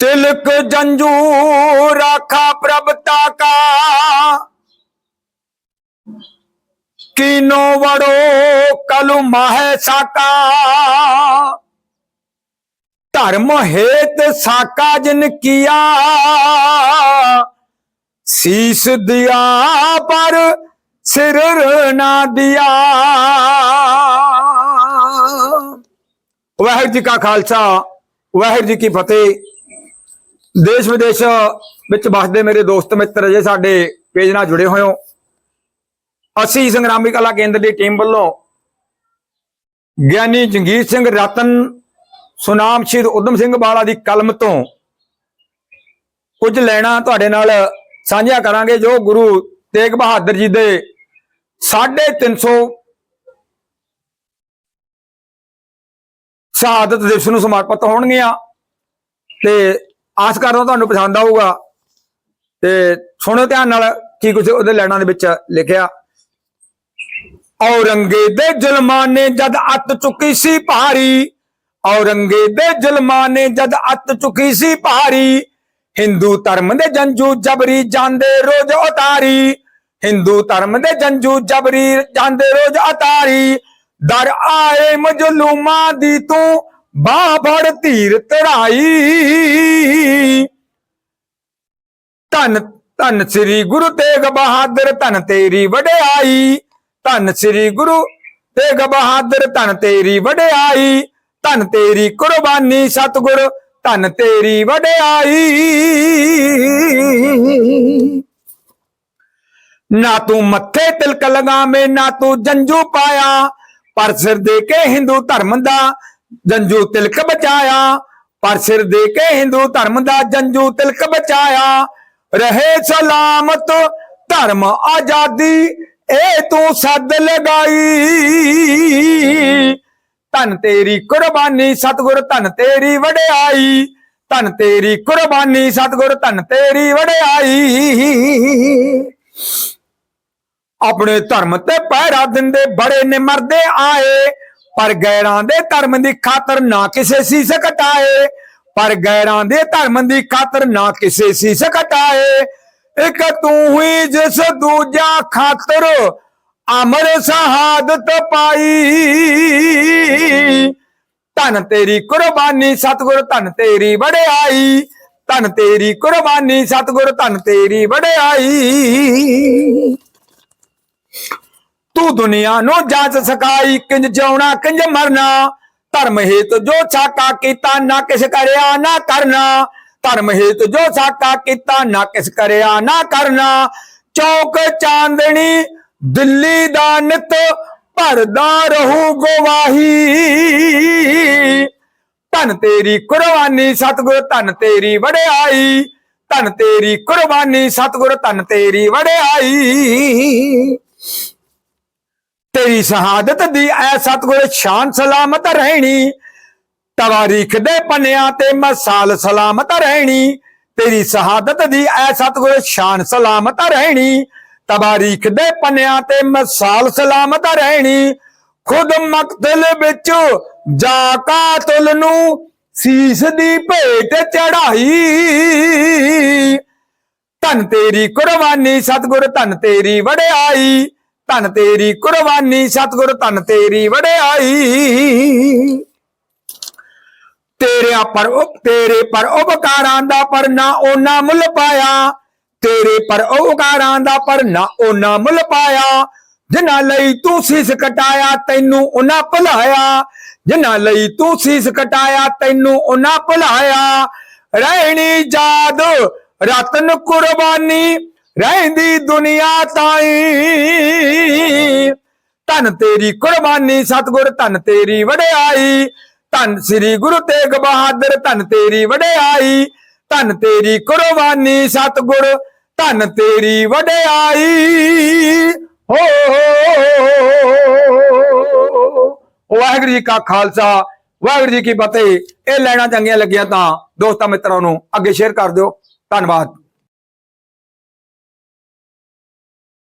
तिलक जंजू राखा प्रभता का कीनो वड़ो कलु माहे साका धर्म हेत साका जिन किया शीश दिया पर सिर ना दिया वाहिर जी का खालसा वाहिर जी की फतेह ਦੇਸ਼ ਵਿਦੇਸ਼ ਵਿੱਚ ਵਸਦੇ ਮੇਰੇ ਦੋਸਤ ਮਿੱਤਰ ਜੇ ਸਾਡੇ ਪੇਜ ਨਾਲ ਜੁੜੇ ਹੋਏ ਹੋ। ਅਸੀਂ ਸੰਗਰਾਮੀ ਕਲਾ ਕੇਂਦਰ ਦੀ ਟੀਮ ਵੱਲੋਂ ਗਿਆਨੀ ਜੰਗੀਰ ਸਿੰਘ ਰਤਨ, ਸੁਨਾਮ ਸ਼ਹੀਦ ਉਦਮ ਸਿੰਘ ਬਾਲਾ ਦੀ ਕਲਮ ਤੋਂ ਕੁਝ ਲੈਣਾ ਤੁਹਾਡੇ ਨਾਲ ਸਾਂਝਾ ਕਰਾਂਗੇ, ਜੋ ਗੁਰੂ ਤੇਗ ਬਹਾਦਰ ਜੀ ਦੇ 350 ਸ਼ਹਾਦਤ ਦਿਵਸ ਨੂੰ ਸਮਰਪਿਤ ਹੋਣਗੀਆਂ ਤੇ ਆਸ ਕਰਦਾ ਤੁਹਾਨੂੰ ਪਸੰਦ ਆਊਗਾ। ਤੇ ਸੁਣੋ ਧਿਆਨ ਨਾਲ ਕੀ ਕੁਝ ਉਹਦੇ ਲੈਣਾ ਦੇ ਵਿੱਚ ਲਿਖਿਆ। ਔਰੰਗੇ ਦੇ ਜ਼ੁਲਮਾਂ ਨੇ ਜਦ ਅੱਤ ਚੁੱਕੀ ਸੀ ਭਾਰੀ ਔਰੰਗੇ ਦੇ ਜ਼ੁਲਮਾਂ ਨੇ ਜਦ ਅੱਤ ਚੁੱਕੀ ਸੀ ਭਾਰੀ, ਹਿੰਦੂ ਧਰਮ ਦੇ ਜੰਜੂ ਜਬਰੀ ਜਾਂਦੇ ਰੋਜ਼ ਉਤਾਰੀ, ਹਿੰਦੂ ਧਰਮ ਦੇ ਜੰਜੂ ਜਬਰੀ ਜਾਂਦੇ ਰੋਜ਼ ਉਤਾਰੀ, ਦਰ ਆਏ ਮਜਲੂਮਾਂ ਦੀ ਤੂੰ ਬਾਹ ਫੜ ਧੀਰ ਤੜਾਈ। ਧੰਨ ਧੰਨ ਸ੍ਰੀ ਗੁਰੂ ਤੇਗ ਬਹਾਦਰ, ਧੰਨ ਤੇਰੀ ਵਡਿਆਈ। ਧੰਨ ਸ੍ਰੀ ਗੁਰੂ ਤੇਗ ਬਹਾਦਰ, ਧੰਨ ਤੇਰੀ ਵਡਿਆਈ। ਧੰਨ ਤੇਰੀ ਕੁਰਬਾਨੀ ਸਤਿਗੁਰ, ਧੰਨ ਤੇਰੀ ਵਡਿਆਈ। ਨਾ ਤੂੰ ਮੱਥੇ ਤਿਲਕ ਲਗਾਵੇਂ, ਨਾ ਤੂੰ ਜੰਜੂ ਪਾਇਆ। ਪਰ ਸਿਰ ਦੇ ਕੇ ਹਿੰਦੂ ਧਰਮ ਦਾ ਜੰਜੂ ਤਿਲਕ ਬਚਾਇਆ। ਪਰ ਸਿਰ ਦੇ ਕੇ ਹਿੰਦੂ ਧਰਮ ਦਾ ਜੰਜੂ ਤਿਲਕ ਬਚਾਇਆ। ਰਹੇ ਸਲਾਮਤ ਧਰਮ ਆਜ਼ਾਦੀ, ਇਹ ਤੂੰ ਸੱਦ ਲਗਾਈ। ਧੰਨ ਤੇਰੀ ਕੁਰਬਾਨੀ, ਸਤਿਗੁਰ ਧੰਨ ਤੇਰੀ ਵਡਿਆਈ। ਧੰਨ ਤੇਰੀ ਕੁਰਬਾਨੀ, ਸਤਿਗੁਰ ਧੰਨ ਤੇਰੀ ਵਡਿਆਈ। ਆਪਣੇ ਧਰਮ ਤੇ ਪਹਿਰਾ ਦਿੰਦੇ ਬੜੇ ਨੇ ਮਰਦੇ ਆਏ, ਪਰ ਗੈਰਾਂ ਦੇ ਧਰਮ ਦੀ ਖਾਤਰ ਨਾ ਕਿਸੇ ਸੀਸ ਕਟਾਏ। ਪਰ ਗੈਰਾਂ ਦੇ ਧਰਮ ਦੀ ਖਾਤਰ ਨਾ ਕਿਸੇ ਸੀਸ ਕਟਾਏ ਇੱਕ ਤੂੰ ਹੀ ਜਿਸ ਦੂਜਾ ਖਾਤਰ ਅਮਰ ਸ਼ਹਾਦਤ ਪਾਈ। ਧੰਨ ਤੇਰੀ ਕੁਰਬਾਨੀ ਸਤਿਗੁਰ, ਧੰਨ ਤੇਰੀ ਵਡਿਆਈ। ਧੰਨ ਤੇਰੀ ਕੁਰਬਾਨੀ ਸਤਿਗੁਰ, ਧੰਨ ਤੇਰੀ ਵਡਿਆਈ। ਤੂੰ ਦੁਨੀਆ ਨੂੰ ਜਾਚ ਸਕਾਈ, ਕਿੰਜ ਜਿਉਣਾ, ਕਿੰਜ ਮਰਨਾ। ਧਰਮ ਹੇਤ ਜੋ ਸਾਕਾ ਕੀਤਾ, ਨਾ ਕਿਸ ਕਰਿਆ, ਨਾ ਕਰਨਾ। ਧਰਮ ਹੇਤ ਜੋ ਛਾਕਾ ਕੀਤਾ, ਨਾ ਕਿਸ ਕਰਿਆ, ਨਾ ਕਰਨਾ। ਚੌਕ ਚਾਂਦਣੀ ਦਿੱਲੀ ਦਾ ਨਿਤ ਭਰਦਾ ਰਹੂ ਗਵਾਹੀ। ਧਨ ਤੇਰੀ ਕੁਰਬਾਨੀ ਸਤਿਗੁਰ, ਧੰਨ ਤੇਰੀ ਵਡਿਆਈ। ਧੰਨ ਤੇਰੀ ਕੁਰਬਾਨੀ ਸਤਿਗੁਰ, ਧੰਨ ਤੇਰੀ ਵਡਿਆਈ। ਤੇਰੀ ਸ਼ਹਾਦਤ ਦੀ ਐ ਸਤਿਗੁਰ ਸ਼ਾਨ ਸਲਾਮਤ ਰਹਿਣੀ। ਤਵਾਰੀਖ ਦੇ ਪੰਨਿਆਂ ਤੇ ਮਸਾਲ ਸਲਾਮਤ ਰਹਿਣੀ। ਤੇਰੀ ਸ਼ਹਾਦਤ ਦੀ ਐ ਸਤਿਗੁਰ ਸ਼ਾਨ ਸਲਾਮਤ ਰਹਿਣੀ। ਤਵਾਰੀਖ ਦੇ ਪੰਨਿਆਂ ਤੇ ਮਸਾਲ ਸਲਾਮਤ ਰਹਿਣੀ। ਖੁਦ ਮਕਤਲ ਵਿੱਚ ਜਾ ਕਾਤਲ ਨੂੰ ਸੀਸ ਦੀ ਭੇਟ ਚੜਾਈ ਧਨ ਤੇਰੀ ਕੁਰਬਾਨੀ ਸਤਿਗੁਰ, ਧੰਨ ਤੇਰੀ ਵਡਿਆਈ। ਧੰਨ ਤੇਰੀ ਕੁਰਬਾਨੀ, ਸਤਿਗੁਰ ਧੰਨ ਤੇਰੀ ਵਡਿਆਈ। ਤੇਰੇ ਪਰ ਤੇਰੇ ਪਰ ਉਪਕਾਰਾਂ ਦਾ ਪਰ ਨਾ ਉਹਨਾਂ ਮੁੱਲ ਪਾਇਆ। ਤੇਰੇ ਪਰ ਉਪਕਾਰਾਂ ਦਾ ਪਰ ਨਾ ਓਨਾ ਮੁੱਲ ਪਾਇਆ। ਜਿਨ੍ਹਾਂ ਲਈ ਤੂੰ ਸੀਸ ਕਟਾਇਆ, ਤੈਨੂੰ ਉਹਨਾਂ ਭੁਲਾਇਆ। ਜਿਨ੍ਹਾਂ ਲਈ ਤੂੰ ਸੀਸ ਕਟਾਇਆ, ਤੈਨੂੰ ਉਹਨਾਂ ਭੁਲਾਇਆ। ਰਹਿਣੀ ਯਾਦ ਰਤਨ ਕੁਰਬਾਨੀ ਰਹਿੰਦੀ ਦੁਨੀਆ ਤਾਈ। ਧੰਨ ਤੇਰੀ ਕੁਰਬਾਨੀ, ਸਤਿਗੁਰ, ਧੰਨ ਤੇਰੀ ਵਡਿਆਈ। ਧੰਨ ਸ੍ਰੀ ਗੁਰੂ ਤੇਗ ਬਹਾਦਰ, ਧੰਨ ਤੇਰੀ ਵਡਿਆਈ। ਧੰਨ ਤੇਰੀ ਕੁਰਬਾਨੀ, ਸਤਿਗੁਰ, ਧੰਨ ਤੇਰੀ ਵਡਿਆਈ। ਹੋ, ਵਾਹਿਗੁਰੂ ਜੀ ਕਾ ਖਾਲਸਾ, ਵਾਹਿਗੁਰੂ ਜੀ ਕੀ ਫਤਿਹ। ਇਹ ਲੈਣਾ ਚੰਗੀਆਂ ਲੱਗੀਆਂ ਤਾਂ ਦੋਸਤਾਂ ਮਿੱਤਰਾਂ ਨੂੰ ਅੱਗੇ ਸ਼ੇਅਰ ਕਰ ਦਿਓ। ਧੰਨਵਾਦ।